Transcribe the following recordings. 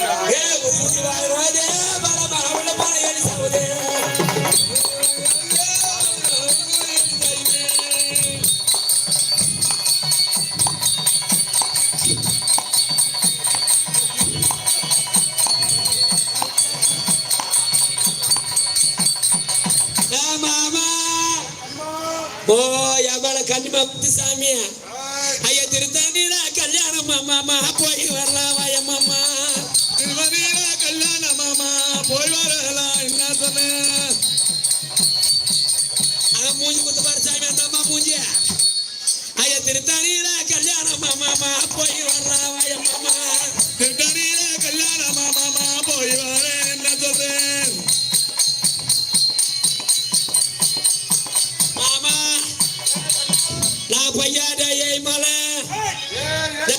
ஏ சாமி அந்த அம்மா மூஞ்சி ஐயா திருத்தணிடா கல்யாணம் மாமா போய் வரலாம் வாய மாமா திருத்தணியில கல்யாணம் மாமா போய் வரேன் என்ன சொல்றேன் மாமா நான் பையாட ஏய் மலை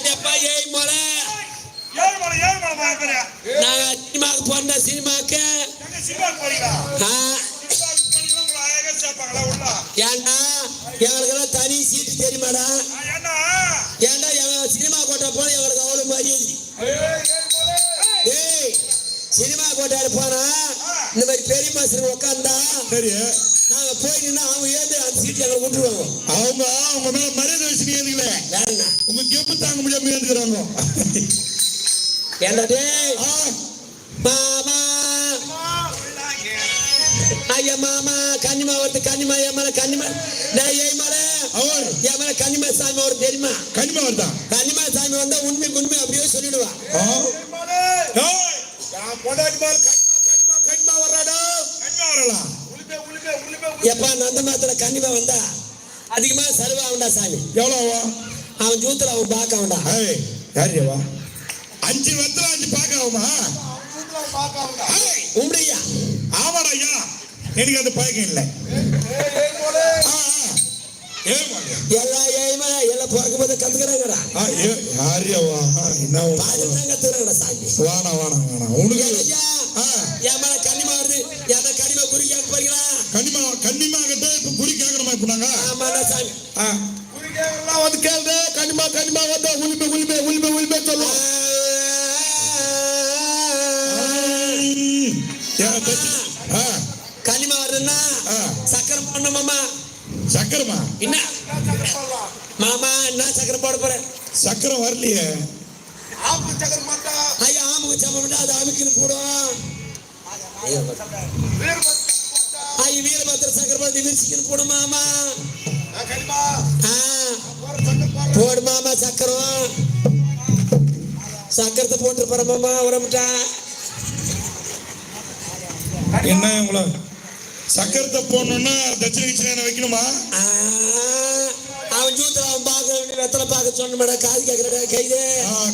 எப்பா ஏய் மலை நான் சினிமாக்கு போன சினிமாக்கு சினிமாக்கு போறீங்களா ஏன்டா எங்களுக்கெல்லாம் தனி சீட்டு தெரியுமாடா? ஏன்டா எங்க சினிமா கோட்டை போன எங்களுக்கு அவ்வளவு மரியாதை? ஏய் சினிமா கோட்டையில போனா இந்த மாதிரி பெரிய மாசம் உட்காந்தா சரி. நாங்க போய் நின்னா அவங்க ஏந்து அந்த சீட்டு எங்களை விட்டுருவாங்க. அவங்க அவங்க மேல மரியாதை வச்சு ஏந்துக்கல. உங்க கெப்பு தாங்க முடியாம ஏந்துக்கிறாங்க? ஏன்டா டேய்? ஆ, மாமா. ஐயா மாமா கன்னிமா வருது கன்னிமா என் மேல கன்னிமா டேய் ஏய் மலை. அவர். என் மேல கன்னிமா சாமி வரும் தெரியுமா? கனிமா வருதா? கன்னிமா சாமி வந்தா உண்மை உண்மை அப்படியே சொல்லிடுவா. கனிமா, கனிமா, கனிமா. கனிமா. எப்பா நந்த மாத்திர கன்னிமா வந்தா? அதிகமா செலவாகும்டா சாமி. எவ்வளவு ஆகும்? அவன் ஜூத்துல அவன் வேண்டாம் ஏய், யாருவா? அஞ்சு வத்துல அஞ்சு பார்க்கலாமா ஏய், உம்டையா ஆமாடா ஐயா. எனக்கு அந்த பழக்கம் இல்லை. ஆ, ஆ. ஏய், வாங்க. எல்லா ஏய்மா எல்லாம் பிறக்கும் போது கத்துக்கிறாங்கடா? ஆ, என்ன கத்துக்கிறாங்கடா சாமி. வாணா வாணா வாணா உனக்கு ஐயா என் மேல கன்னிமா வருது. எதை கன்னிமா குறிக்க போறீங்களா? கனிமா கன்னிமா கிட்ட இப்ப குறி கேட்கணுமா இப்ப நாங்க? ஆமாடா சாமி. குறி கேட்கலாம் வந்து கேளுங்க கனிமா கனிமா வந்தா உரிமை உரிமை உரிமை உரிமை சொல்லும் ஏன் சக்கரமா? என்ன? மாமா என்ன சக்கரை போட போறேன் சக்கரம் வரலையே. ஐயா ஆமுக்கு சமம்டா அது அமுக்குன்னு போடும் ஐயா வீரபத்திர சக்கரை போட்டு. விரிச்சிக்கின்னு போடும் மாமா. போடு. மாமா சக்கரம். சக்கரத்தை போட்டு போற மாமா உரமிட்டா. என்ன உங்கள? சக்கரத்தை போடணும்னா தட்சிண கிச்சனை வைக்கணுமா? அவன் ஜூத்துல அவன் பார்க்க வெத்தலை பார்க்க சொன்ன மேடம். காது கேட்கறடா கைது.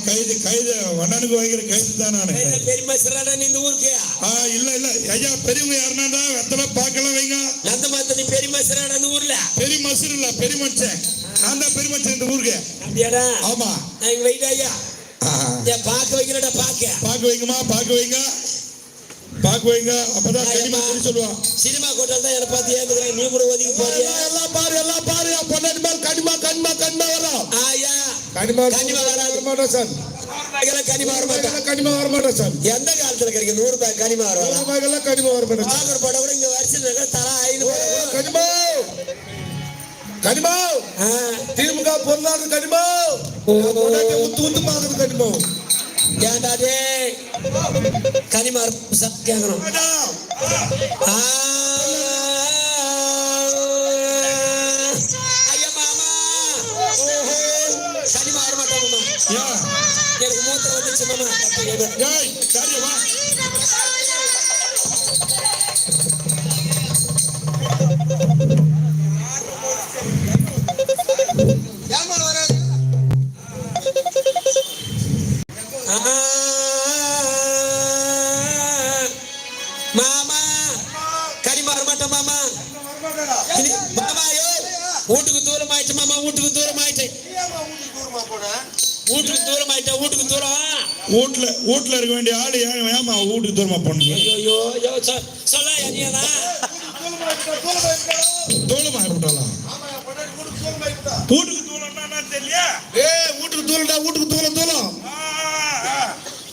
கைது கைது. வண்ணனுக்கு வைக்கிற கைது தான் நானு பெரியமா சிறாடா நீ இந்த ஊருக்கு. இல்ல இல்ல. ஐயா பெரியவங்க யாருன்னா வெத்தலை பார்க்கலாம் வைங்க. நந்த மாத்த நீ பெரியமா சிறாடா இந்த ஊர்ல? பெரிய மசூர் இல்ல பெரிய மனுஷன் நான் தான் பெரிய மனுஷன் இந்த ஊருக்கு. அப்படியாடா? ஆமா. நான் இங்க வெயிட் ஐயா. பார்க்க வைக்கிறடா பார்க்க. பாக்கு வைங்கம்மா பாக்கு வைங்க. பாக்கு வைங்க. அப்பதான் கனிமா குறி சொல்லுவான் சினிமா கோட்டல் தான் என்ன பார்த்து ஏந்துக்கிறேன் நீ கூட ஒதுக்கி போறியா? எல்லாம் பாரு எல்லாம் பாரு. என் மேல் கனிமா கனிமா கனிமா வரும் ஆயா கனிமா கனிமா வராது. வரமாட்டோம் சார். கனிமா வர மாட்டான் கனிமா வரமாட்டோம் சார். எந்த காலத்துல கிடைக்கும் நூறு ரூபாய் கனிமா ரூபாய்க்கெல்லாம் கனிமா வரமாட்டோம் சார். பாக்குற படம் கூட இங்க வருஷம் தரா ஐநூறு கனிமா! கனிமா! திமுக பொருளாதார கனிமா! உத்து உத்து பாக்குறது கனிமா! ஏன்டா டே கனிமா கேட்கணும் ஆ. ஐயா வீட்டுக்கு தூரம் ஆயிட்டா வீட்டுக்கு தூரம்? வீட்டுல வீட்டுல இருக்க வேண்டிய ஆளு ஏமா வீட்டுக்கு தூரமா போனீங்க ஐயோ ஐயோ சொ- சொல்ல என்னையனா தோளமா போட்டாலாம் வீட்டுக்கு என்ன தெரியல? ஏய் வீட்டுக்கு தூளம்டா வீட்டுக்கு தூளம் தூளம்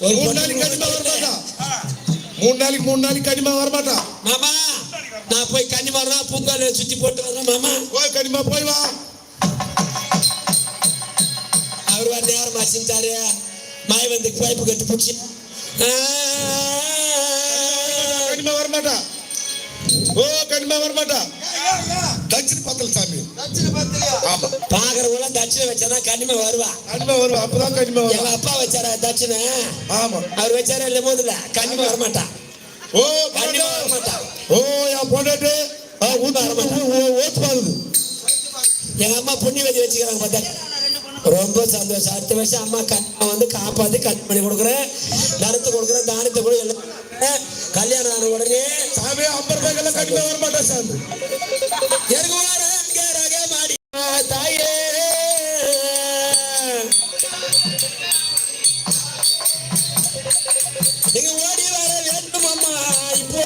ஒரு மூணு நாளைக்கு கண்டிப்பா. வரமாட்டான் மூணு நாளைக்கு மூணு நாளைக்கு கண்டிப்பா வரமாட்டான் மாமா நான் போய் கன்னி மரம் பூங்கால சுத்தி போட்டு வரேன் மாமா. போய் கண்டிப்பா போய் வா. மாய் வந்து பைப்பு கட்டி பிடிச்சி கண்டிப்பா வரமாட்டான் ஓ கண்டிப்பா வரமாட்டான் தச்சுன்னு பத்தல சாமி. ஆமா. பாக்குறவங்க தட்சிணை வச்சாதான் கண்டிப்பா வருவா. கண்டிப்பா வருவா. அப்பதான் கண்டிப்பா எங்க வருவா அப்பா வச்சாரா தட்சிணை ஆமா. அவர் வச்சாரா இல்ல போதுல கண்டிப்பா வரமாட்டா. ஓ கண்டிப்பா. வரமாட்டா. ஓ என் பொண்டாட்டி. ஆ, ஊத்து ஊ- ஊத்து பாருது எங்க அம்மா புண்ணியவதி வச்சுக்கிறாங்க பார்த்தா. ரொம்ப சந்தோஷம். அடுத்த வருஷம் அம்மா கண்ணை வந்து காப்பாத்தி கட் பண்ணி கொடுக்குறேன். நடத்து கொடுக்குறேன். தானத்தை கூட எல்லாம் கல்யாணம் ஆன உடனே சாமி ஐம்பது ரூபாய்க்கெல்லாம் கண்டிப்பா வரமாட்டேன் சாமி. எருகுவார மாடி தாயே. நீங்க ஓடி வர வேண்டும் அம்மா இப்போ.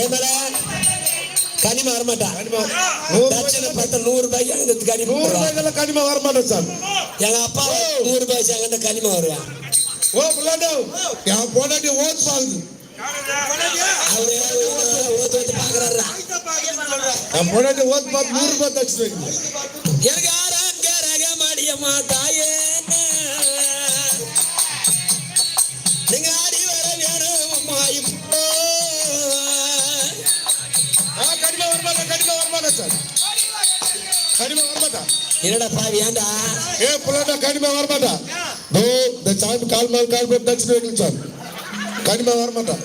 ஏமல கனிமா வரமாட்டா. தட்சணை பார்த்தா நூறு ரூபாய்க்கு அங்க கனிமா நூறு. ரூபாய்க்கெல்லாம் கண்டிப்பா வரமாட்டேன் சாமி எங்க அப்பா நூறு ரூபாய் சேர்ந்த கனிமா வருவா. ஓ பிள்ளாண்டோ. என் பொண்டாட்டி ஓத்து பாக்குறாரா என் பொண்டாட்டி ஓத்து பார்த்து நூறு ரூபாய் தச்சு எனக்கு ஆராங்கரக மடியம்மா தாயே. வரமாட்டேன் கண்டிப்பா வரமாட்டேன் சார். கண்டிப்பா வரமாட்டான் என்னடா பாவி ஏன்டா? ஏ பிள்ளாண்டா கண்டிப்பா வரமாட்டான் ஓ இந்த சாமி கால் மேல் கால் போட்டு தச்சு வைக்கணும் சார். கண்டிப்பா வரமாட்டான்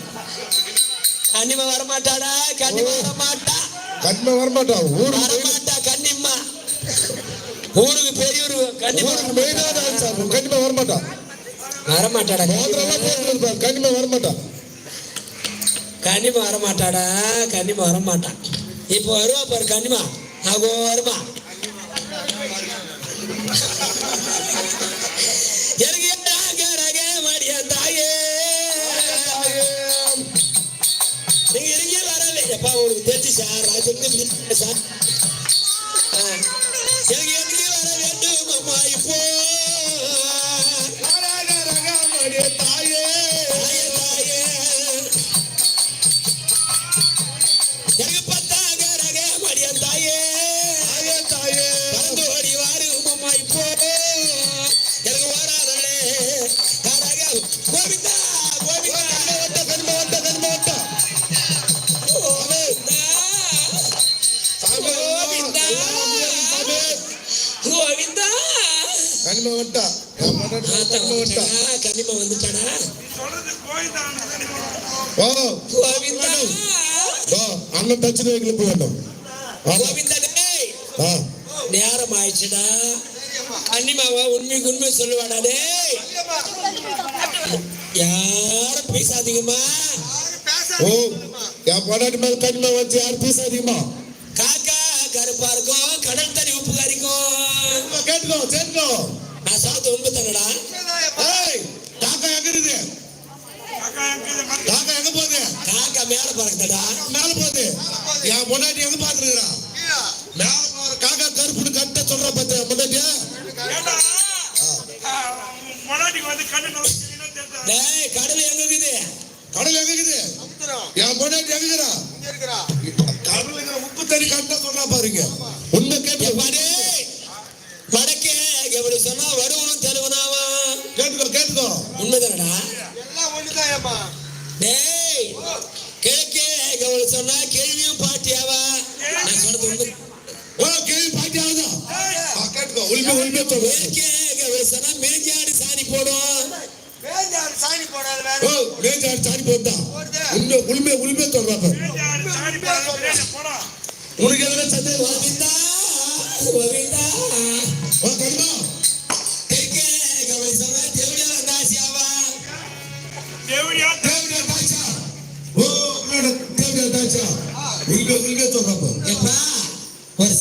கண்ணிமா வரமாட்டாடா கண்ணிமா வரமாட்டா. கண்டிப்பா வரமாட்டான் ஊருக்கு வரமாட்டா கண்ணிம்மா ஊருக்கு பெரியவர் மெயினான ஆள் சார் கண்டிப்பா வரமாட்டான் வரமாட்டாடா கண்டிப்பா வரமாட்டான் கண்ணிமா வரமாட்டாடா கண்ணிமா வரமாட்டான் இப்போ வருவா பாரு கண்ணிமா ஆகோ வருமா? நீங்க இறங்கி வரல எப்பா உங்களுக்கு தெரிஞ்சு சார் அது வந்து சார். கண்டிப்பா வந்துட்டானா? ஓ கோவிந்தா. ஓ அண்ணன் தச்சு வைக்கல போய் வேண்டாம் கோவிந்தனே ஆ நேரம் ஆயிடுச்சுடா அன்னிமாவா உண்மைக்கு உண்மை சொல்லுவாடா டேய். யாரும் பேசாதீங்கம்மா. ஓ என் பொண்டாட்டி மேல கண்டிப்பா வச்சு யார் பேசாதீங்கம்மா? காக்கா கருப்பா இருக்கும் கடல் தண்ணி உப்பு கறிக்கும் கேட்டுக்கோ கேட்டுக்கோ. நான் சாப்பிட்டு உண்மை தானடா ஏய் இருக்குது காக்கா எங்க போகுது? காக்கா மேல பறக்குதடா. மேல போகுது. என் பொண்டாட்டி எங்க பாத்துருக்கா மேல போற காக்கா கருப்புன்னு கட்ட சொல்ற பார்த்து என் பொண்டாட்டியா டேய் கடல் எங்க இருக்குது? கடல் எங்க இருக்குது? என் பொண்டாட்டி எங்க இருக்கிறா கடல் இருக்கிற உப்பு தண்ணி கட்ட சொல்றா பாருங்க. உண்மை கேட்டு வடக்கே எப்படி சொன்னா கேட்டுக்கோ கேட்டுக்கோ உண்மை தானடா டேய் கிழக்கே எவ்வளவு சொன்னா கேள்வியும் பாட்டியாவா? நான் சொன்னது உண்மை. ஓ கேள்வி பாட்டி ஆகுதா ஆ, கேட்டுக்கோ உண்மை உண்மை மேற்கே எவ்வளவு சொன்னா மேஞ்சாடி சாணி போடும். சாணி போடாத வேற. ஓ மேஜார் சாடி போட்டா? உண்மை உண்மை உண்மை சொல்றா உனக்கு எதுனா சந்தேகம்? கோவிந்தா கோவிந்தா ஓ கண்ணா தேவடியா தாச்சா. ஓ மேடம் தேவடியா தாச்சா. உண்மை உண்மை சொல்றா பாரு எப்பா? ஒரு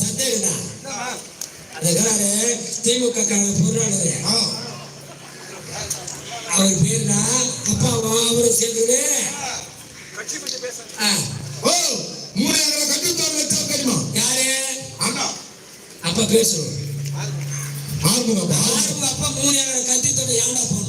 ஆ. ஓ மூணு ஏக்கரை கட்டி தோற வச்சா யாரு? அப்பா பேசுவோம் ஆறுமுகப்பா? ஆறுமுக அப்பா மூணு ஏக்கர் கத்தி தொட்டு ஏன்டா போடணும்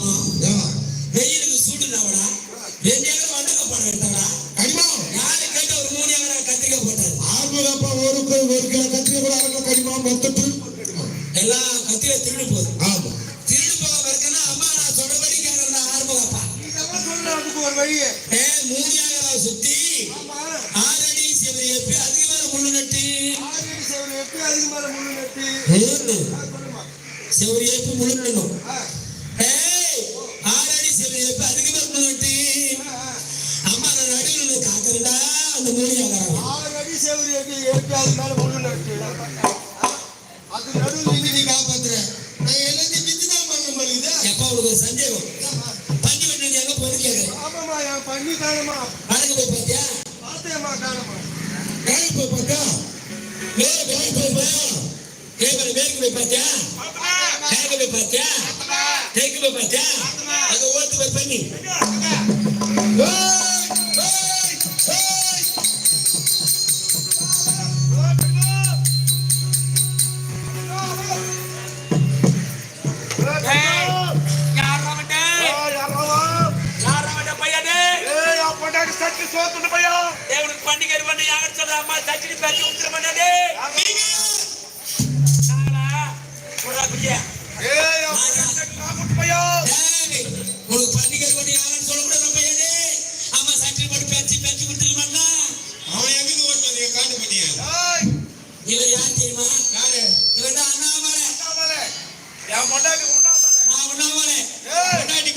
வழி ஏ ஏக்கரை சுத்தி. ஆறடி செவரி எப்பி அதுக்கு மேல முள்ளு நட்டு. ஆறு செவரு எப்படி அதுக்கு மேல முள்ளு நட்டு. செவரி எப்பி முள்ளு பார்த்தேம்மா காணுமா போய் பார்த்தா மேல போய் போய் போய் மேற்கு போய் பார்த்தியா கிழக்கு போய் பார்த்தியா தெற்கு போய் பார்த்தியா அங்க ஓட்டு போய் பண்ணி அம்மா தச்சிட்டு பேசி கொடுத்துருமாடே உங்களுக்கு பண்டிகை பண்ணி யாரும் சொல்ல கூட நம்ம ஏதே ஆமா சட்டில் போட்டு பேச்சு பேச்சு கொடுத்துருமாண்டா அவன் எங்க ஓட்டு நீங்க காட்டு பண்ணியா இவர் யார் தெரியுமா யாரு இவர் தான் அண்ணாமலை அண்ணாமலை என் பொண்டாட்டி உண்ணாமலை நான் உண்ணாமலை பொண்டாட்டி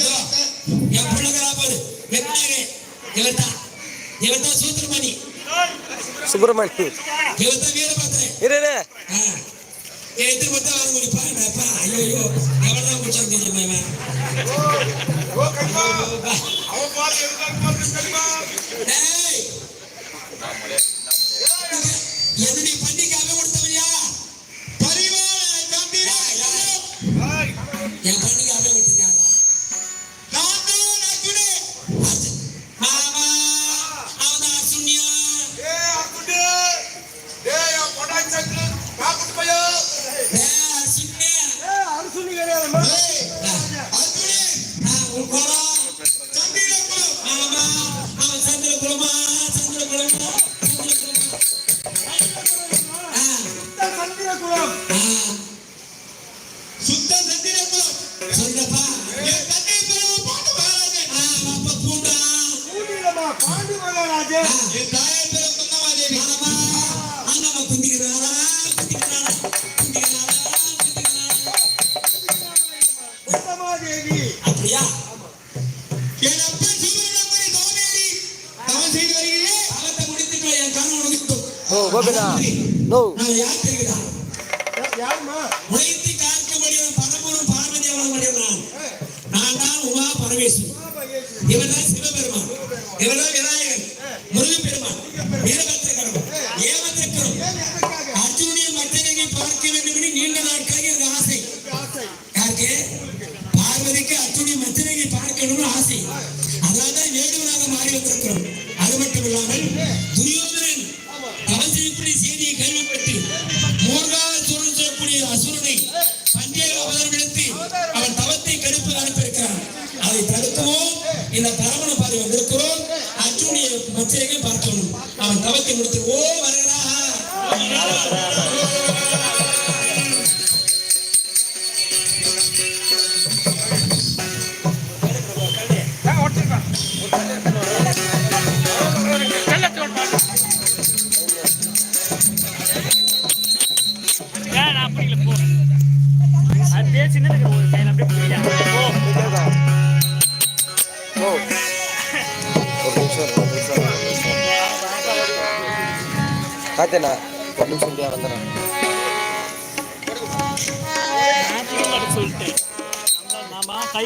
என் பிள்ளைகளா பாரு வெற்றியாரு இவர் தான் இவர் தான் சூத்திரமணி சுப்பிரமணி இவர் தான் இரு இரு. சொல்லப்பா. பூண்டா பூண்டிலமா பாண்டி மகாராஜன் மாமா அண்ணாம குந்திக்கிறாரா? குந்திக்கிறாரா? குந்திக்கிறாரா? குந்திக்கிறாரா இவர் தான் விநாயகர். முருகப்பெருமான். வீரபத்திர கடவுள் ஏமத்திரக்கரும் எதற்காக அர்ஜுனுடைய மற்றனை பார்க்க வேண்டும் என்று நீண்ட நாட்களாக எனக்கு ஆசை. யாருக்கு? பார்வதிக்கு அர்ஜுனுடைய மற்றனை பார்க்கணும்னு ஆசை. அதனால்தான் வேடுவனாக மாறி வந்திருக்கிறோம். அது மட்டும் இல்லாமல் துரியோதனன் அவன் செய்தியை கேள்விப்பட்டு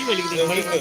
வலிக்குது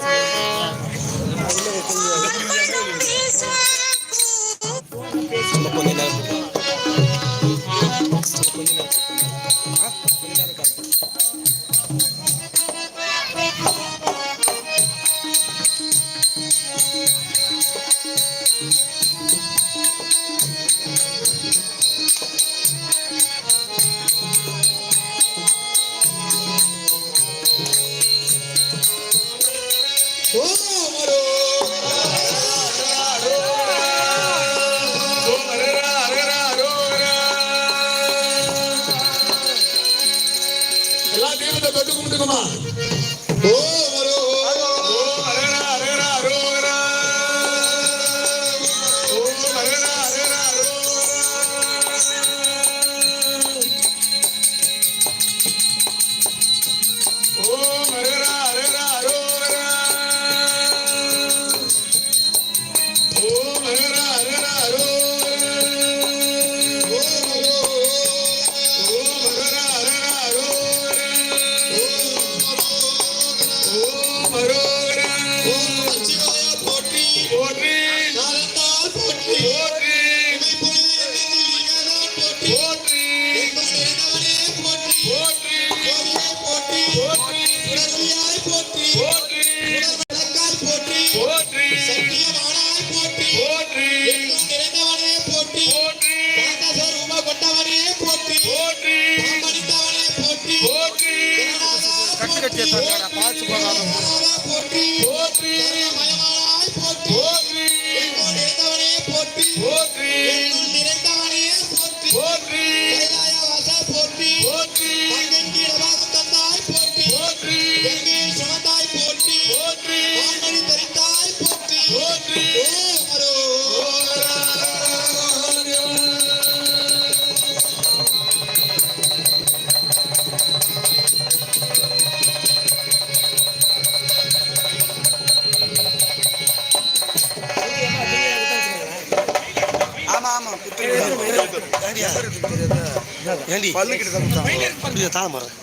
Bhagat Ki Rabat Kandai Porti Porti Bhagat Shamatai Porti Porti ஏண்டி? பல்லு கிட்ட தான் தாழ மாறேன்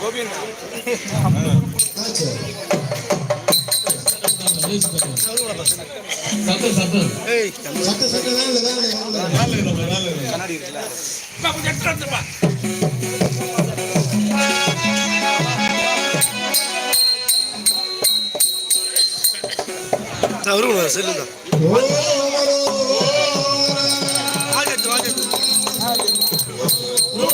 கோபியன். கண்ணாடி இருக்குல்ல செல்லுதான் Whoa.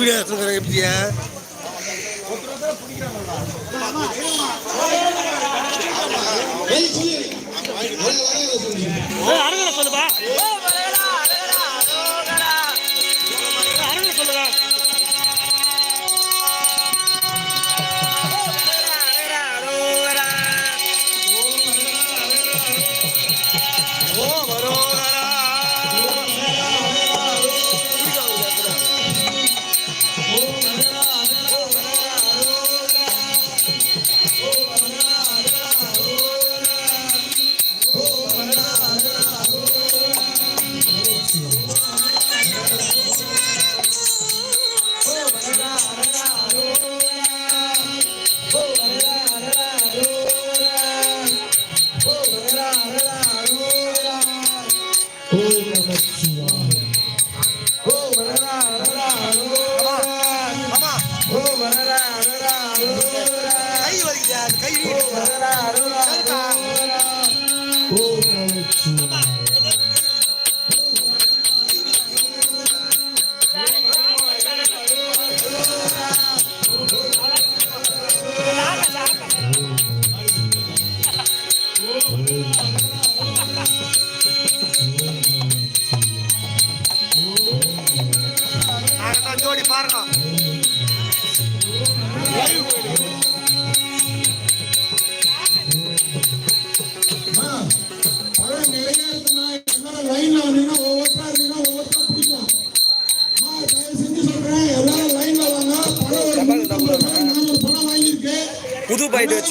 வீடியோ எடுத்துக்கிறேன் எப்படியா அடங்கல சொல்லுப்பா.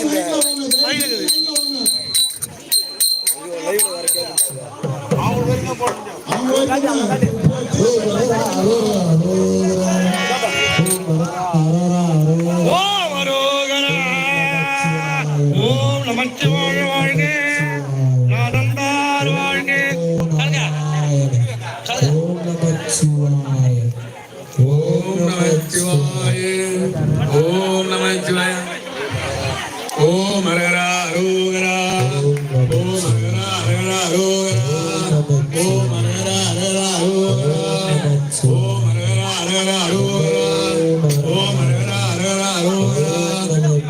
Watching that.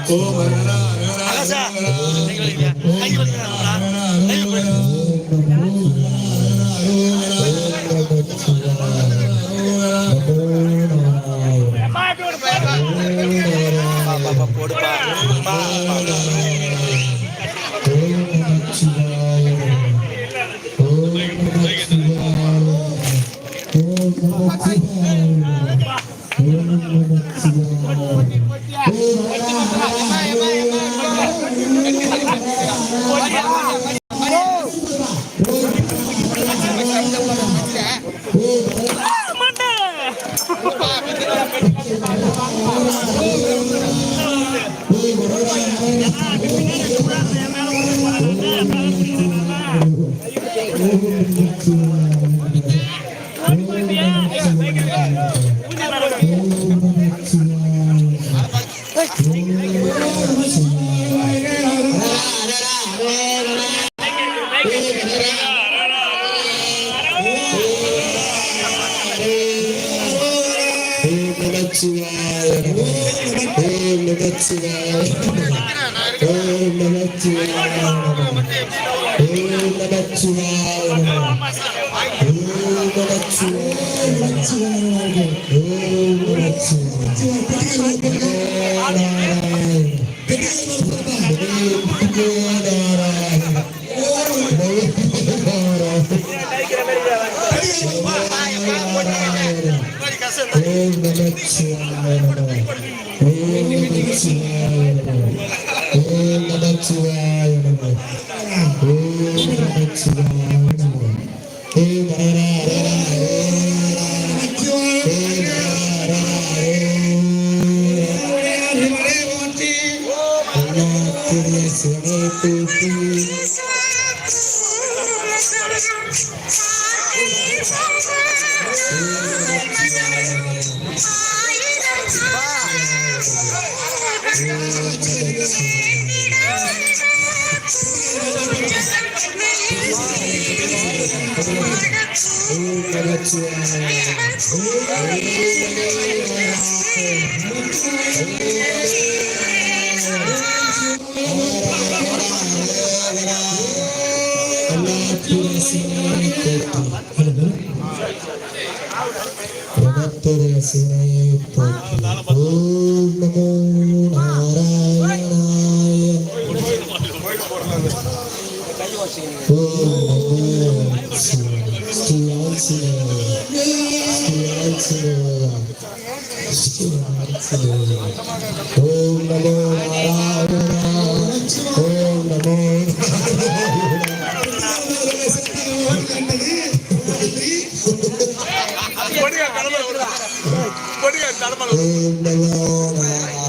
ஓ வரடா ஹே Hare Hare Om Namo Narayana Hail the Lord.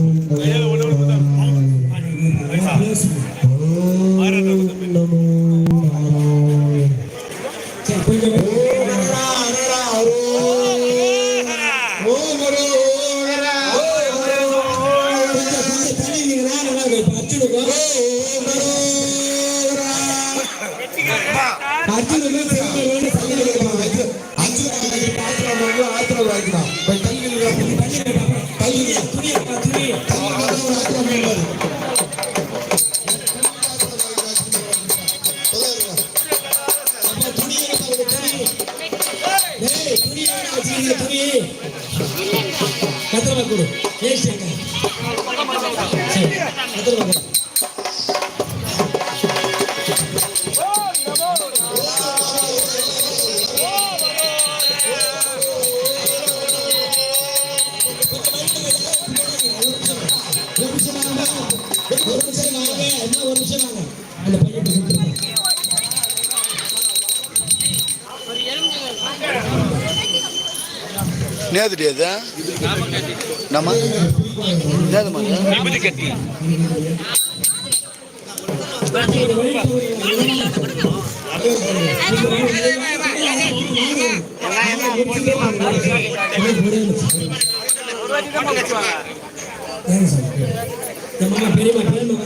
நீங்க துணி? பத்திரமா கொடு. ஏன் சரி, பத்திரமா கொடு. நேதுடி அது நம்ம நேதுமா பெரியமா பெரியமா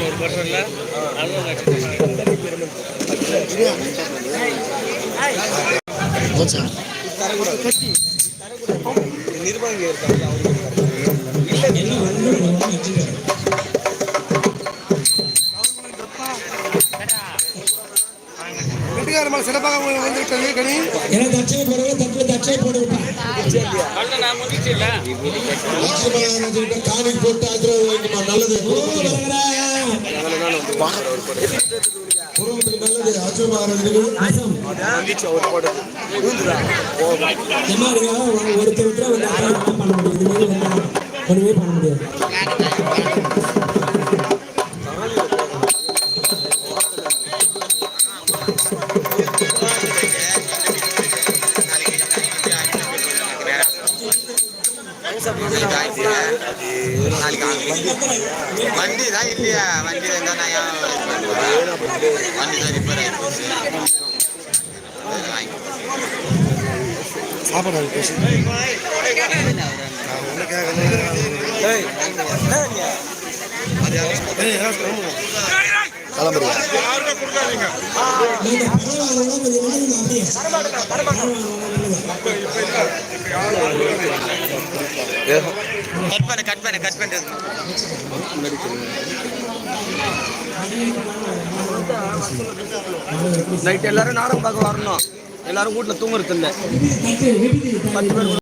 ஒரு பாட்டு இல்லை அதுவும் வீட்டுக்காரமான சிறப்பாக வந்துவிட்டது கனி ஏன்னா தட்சணை போட்டு ஆதரவு நல்லது. குடும்பத்துக்கு நல்லது. அச்சுமா ஒருத்தர் ஒருத்தர் வந்து பண்ண முடியாது. கட் பண்ணு கட் பண்ணு கட் பண்ணிட்டு நைட் எல்லாரும் நாடகம் பார்க்க வரணும். எல்லாரும் வீட்டுல தூங்குறது இல்லை. பத்து பேர்